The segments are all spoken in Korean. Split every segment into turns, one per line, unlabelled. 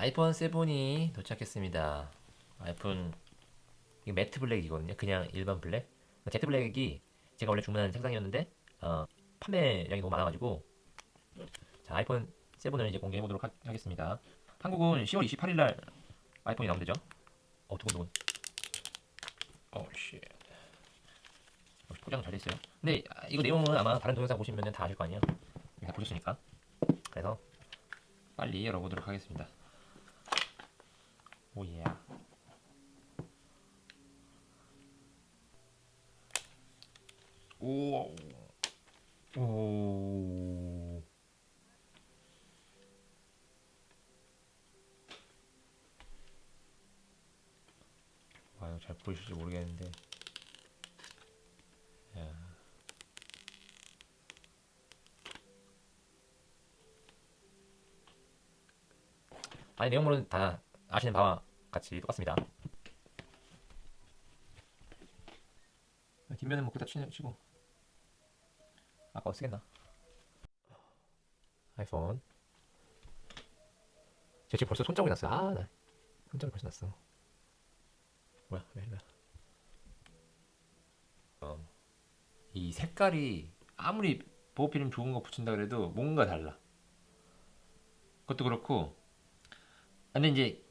아이폰 7이 도착했습니다. 아이폰 이게 매트 블랙이거든요. 그냥 일반 블랙. 제트 블랙이 제가 원래 주문한 색상이었는데 어, 판매량이 너무 많아가지고 자 아이폰 7을 이제 공개해 보도록 하겠습니다. 한국은 10월 28일 날 아이폰이 나온대죠. 어 두근두근. 어 씨. 역시 포장 잘 됐어요. 근데 아, 이거 내용은 아마 다른 동영상 보시면 다 아실 거 아니에요. 다 보셨으니까. 그래서 빨리 열어보도록 하겠습니다. 오예. 오. 오. 와, 이거 잘 보이실지 모르겠는데. 야. 아니 내용물은 다 아시는 바와 같이 똑같습니다. 뒷면은 뭐 그다 치- 치고 아까 쓰겠나? 아이폰. 제 지금 벌써 손자국이 났어. 아, 나 손자국 벌써 났어. 뭐야? 왜 이래? 어. 이 색깔이 아무리 보호필름 좋은 거 붙인다 그래도 뭔가 달라. 그것도 그렇고 근데 이제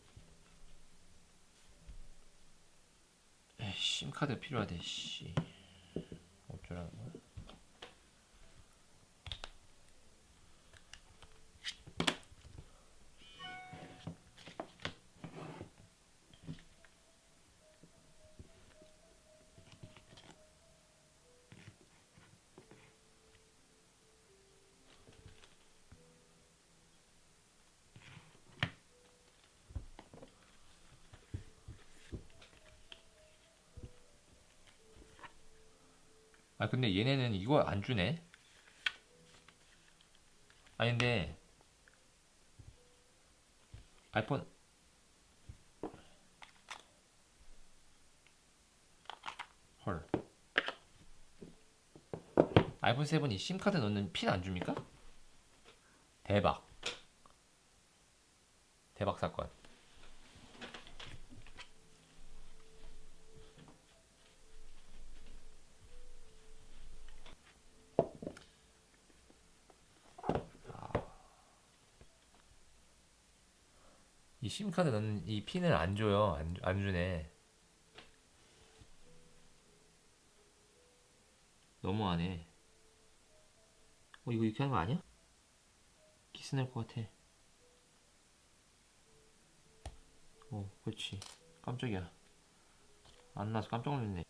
에이, 심카드 필요하대 씨. 어쩌라는 거야 아 근데 얘네는 이거 안 주네. 아니 근데 아이폰. 헐. 아이폰 7이 심카드 넣는 핀 안 줍니까? 대박. 대박 사건 이 심카드 넣는 이 핀을 안 줘요. 안, 주- 안 주네. 너무하네. 어, 이거 이렇게 하는 거 아니야? 키스 날 것 같아. 어, 그렇지. 깜짝이야. 안 나서 깜짝 놀랐네.